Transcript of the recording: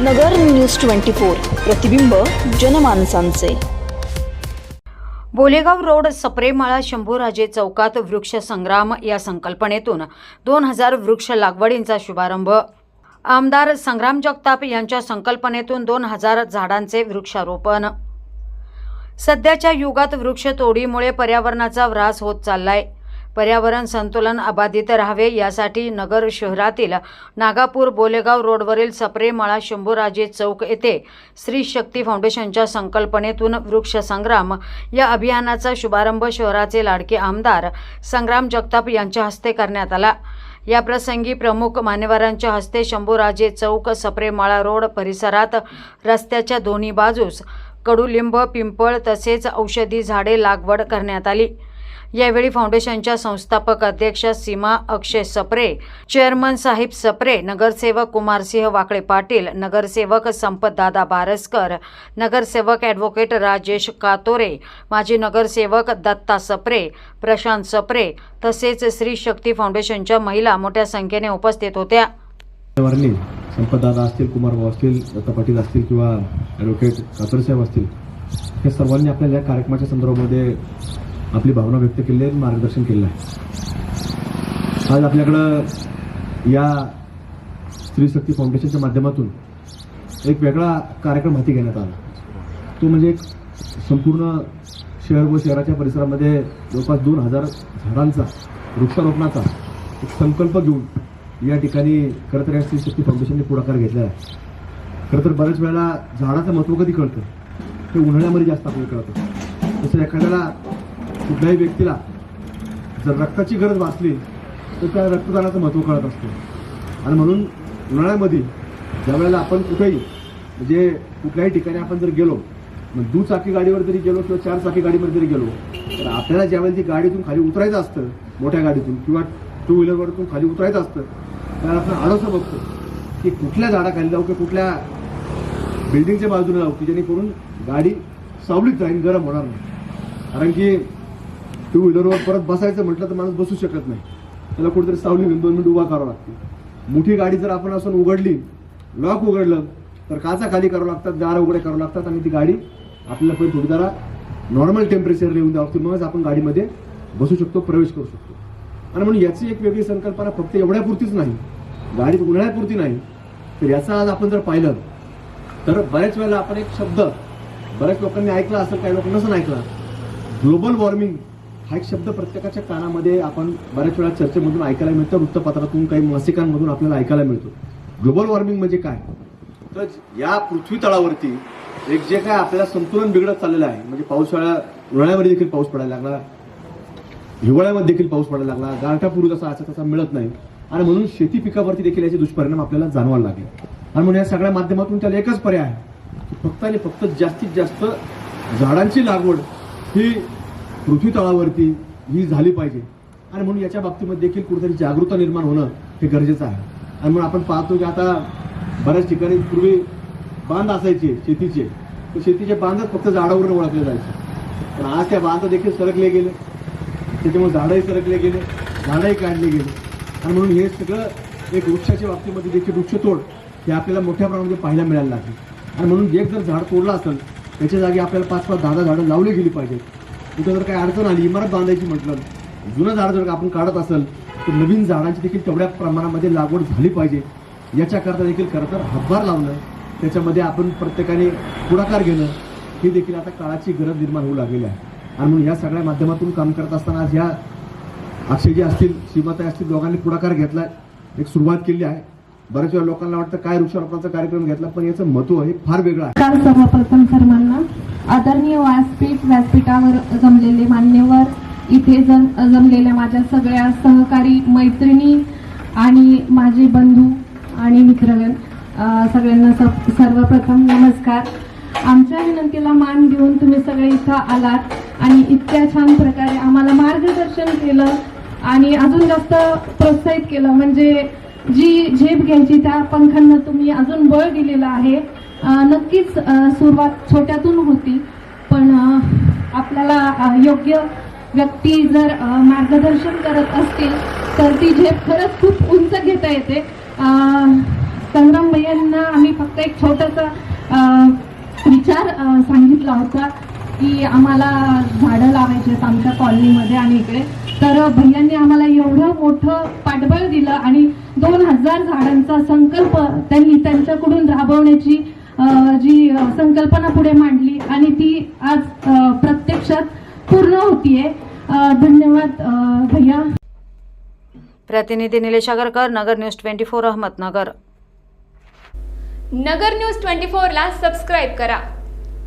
नगर news twenty four प्रतिबिंब जनमानसांचे. Bolegaon road सप्रेमाळा Shambhuraje चौकात वृक्ष संग्राम या संकल्पनेतून दोन हजार वृक्ष लागवडींचा शुभारंभ. आमदार संग्राम जगताप यांच्या संकल्पनेतून दोन हजार झाडांचे वृक्षारोपण. सध्याच्या युगात वृक्षतोडीमुळे पर्यावरणाचा ऱ्हास होत चाललाय. पर्यावरण संतुलन अबाधित राहावे यासाठी नगर शहरातील नागापूर बोलेगाव रोडवरील सप्रेमाळा शंभूराजे चौक येथे स्त्री शक्ती फाउंडेशनच्या संकल्पनेतून वृक्ष संग्राम या अभियानाचा शुभारंभ शहराचे लाडके आमदार संग्राम जगताप यांच्या हस्ते करण्यात आला. या प्रसंगी प्रमुख मान्यवरांच्या हस्ते शंभूराजे चौक सप्रेमाळा रोड परिसरात रस्त्याच्या दोन्ही बाजूस कडुलिंब पिंपळ तसेच औषधी झाडे लागवड करण्यात आली. यावेळी फाउंडेशनच्या संस्थापक अध्यक्षा सीमा अक्षय सप्रे चेअरमन साहिब सप्रे नगरसेवक कुमारसिंह वाकळे पाटील नगरसेवक संपतदादा बारसकर नगरसेवक ॲडव्होकेट राजेश कातोरे माजी नगरसेवक दत्ता सप्रे प्रशांत सप्रे तसेच श्री शक्ती फाउंडेशनच्या महिला मोठ्या संख्येने उपस्थित होत्या. संपतदादा असतील कुमारभाऊ असतील दत्ता पाटील असतील किंवा ॲडव्होकेट कातरसाहेब असतील हे सर्वांनी आपल्याला या कार्यक्रमाच्या संदर्भामध्ये आपली भावना व्यक्त केली आहे मार्गदर्शन केलं आहे. आज आपल्याकडं या स्त्री शक्ती फाउंडेशनच्या माध्यमातून एक वेगळा कार्यक्रम हाती घेण्यात आला. तो म्हणजे एक संपूर्ण शहर व शहराच्या परिसरामध्ये जवळपास दोन हजार झाडांचा वृक्षारोपणाचा एक संकल्प घेऊन या ठिकाणी खरं तर या स्त्री शक्ती फाउंडेशनने पुढाकार घेतला आहे. खरं तर बऱ्याच वेळेला झाडाचं महत्त्व कधी कळतं? ते उन्हाळ्यामध्ये जास्त आपल्याला कळतं. तसं एखाद्याला कुठल्याही व्यक्तीला जर रक्ताची गरज भासली तर त्या रक्तदानाचं महत्त्व कळत असतं. आणि म्हणून उन्हाळ्यामध्ये ज्या वेळेला आपण कुठेही म्हणजे कुठल्याही ठिकाणी आपण जर गेलो मग दुचाकी गाडीवर जरी गेलो किंवा चार चाकी गाडीवर जरी गेलो तर आपल्याला ज्यावेळेला ती गाडीतून खाली उतरायचं असतं मोठ्या गाडीतून किंवा टू व्हीलरवरतून खाली उतरायचं असतं त्यावेळेला आपण आडोसं बघतो की कुठल्या झाडाखाली जाऊ किंवा कुठल्या बिल्डिंगच्या बाजूने जाऊ की जेणेकरून गाडी सावलीत जाईल गरम होणार नाही. कारण की टू व्हीलरवर परत बसायचं म्हटलं तर माणूस बसू शकत नाही. त्याला कुठेतरी सावली घेऊन दोन मिनिट उभा करावं लागते. मोठी गाडी जर आपण असून उघडली लॉक उघडलं तर काचा खाली करावं लागतात दार उघडे करावं लागतात आणि ती गाडी आपल्याला पण थोडी जरा नॉर्मल टेम्परेचर येऊन द्यावं मगच आपण गाडीमध्ये बसू शकतो प्रवेश करू शकतो. आणि म्हणून याची एक वेगळी संकल्पना फक्त एवढ्यापुरतीच नाही. गाडीत उन्हाळ्यापुरती नाही. तर याचा आज आपण जर पाहिलं तर बऱ्याच वेळेला आपण एक शब्द बऱ्याच लोकांनी ऐकला असेल काही लोक नसून ऐकला. ग्लोबल वॉर्मिंग हा एक शब्द प्रत्येकाच्या कानामध्ये आपण बऱ्याच वेळा चर्चेमधून ऐकायला मिळतं. वृत्तपत्रातून काही मासिकांमधून आपल्याला ऐकायला मिळतो. ग्लोबल वॉर्मिंग म्हणजे काय? तर या पृथ्वी तळावरती एक जे काय आपल्याला संतुलन बिघडत चाललेलं आहे म्हणजे पावसाळ्या उन्हाळ्यामध्ये देखील पाऊस पडायला लागला हिवाळ्यामध्ये देखील पाऊस पडायला लागला गारठा पूर्वी जसा असा तसा मिळत नाही. आणि म्हणून शेती पिकावरती देखील याचे दुष्परिणाम आपल्याला जाणवायला लागले. आणि म्हणून या सगळ्या माध्यमातून त्याला एकच पर्याय आहे फक्त आणि फक्त जास्तीत जास्त झाडांची लागवड ही पृथ्वी तळावरती ही झाली पाहिजे. आणि म्हणून याच्या बाबतीमध्ये देखील कुठेतरी जागरूकता निर्माण होणं हे गरजेचं आहे. आणि म्हणून आपण पाहतो की आता बऱ्याच ठिकाणी पूर्वी बांध असायचे शेतीचे. तर शेतीचे बांधच फक्त झाडावरून ओळखले जायचे. पण आज त्या बांध देखील सरकले गेले. त्याच्यामुळे झाडंही सरकले गेले झाडंही काढले गेले. आणि म्हणून हे सगळं एक वृक्षाच्या बाबतीमध्ये देखील वृक्षतोड हे आपल्याला मोठ्या प्रमाणामध्ये पाहायला मिळायला लागले. आणि म्हणून एक जर झाड तोडलं असेल त्याच्या जागी आपल्याला पाच पाच दहा दहा झाडं लावली गेली पाहिजेत. कुठं जर काही अडचण आली इमारत बांधायची म्हटलं जुनं झाड जर आपण काढत असेल तर नवीन झाडांची देखील तेवढ्या प्रमाणामध्ये लागवड झाली पाहिजे. याच्याकरता देखील खरं तर हातभार लावणं त्याच्यामध्ये आपण प्रत्येकाने पुढाकार घेणं ही देखील आता काळाची गरज निर्माण होऊ लागलेली आहे. आणि म्हणून या सगळ्या माध्यमातून काम करत असताना आज ह्या अक्षयजी असतील शिवताई असतील दोघांनी पुढाकार घेतला एक सुरुवात केली आहे. बऱ्याच वेळा लोकांना वाटतं काय वृक्षारोपणाचा कार्यक्रम घेतला पण याचं महत्त्व हे फार वेगळं आहे. सर्वप्रथम सर्वांना आदरणीय व्यासपीठ व्यासपीठावर जमलेले मान्यवर इथे जम जमलेल्या माझ्या सगळ्या सहकारी मैत्रिणी आणि माझे बंधू आणि मित्रगण सगळ्यांना स- सर्वप्रथम नमस्कार. आमच्या विनंतीला मान घेऊन तुम्ही सगळे इथं आलात आणि इतक्या छान प्रकारे आम्हाला मार्गदर्शन केलं आणि अजून जास्त प्रोत्साहित केलं. म्हणजे जी झेप घ्यायची त्या पंखांना तुम्ही अजून बळ दिलेलं आहे. नक्कीच सुरुवात छोट्यातून होती पण आपल्याला योग्य व्यक्ती जर मार्गदर्शन करत असतील तर ती झेप खरंच खूप उंच घेता येते. संग्राम भैयांना आम्ही फक्त एक छोटंसं विचार सांगितला होता की आम्हाला झाडं लावायची आहेत आमच्या कॉलनीमध्ये आणि इकडे. तर भैयांनी आम्हाला एवढं मोठं पाठबळ दिलं आणि दोन हजार झाडांचा संकल्प त्यांनी त्यांच्याकडून राबवण्याची जी संकल्पना पुढे मांडली आणि ती आज प्रत्यक्षात पूर्ण होतीये. धन्यवाद भैया. प्रतिनिधी Nilesh Agarkar Nagar news twenty four Ahmednagar. Nagar news twenty फोरला सबस्क्राईब करा.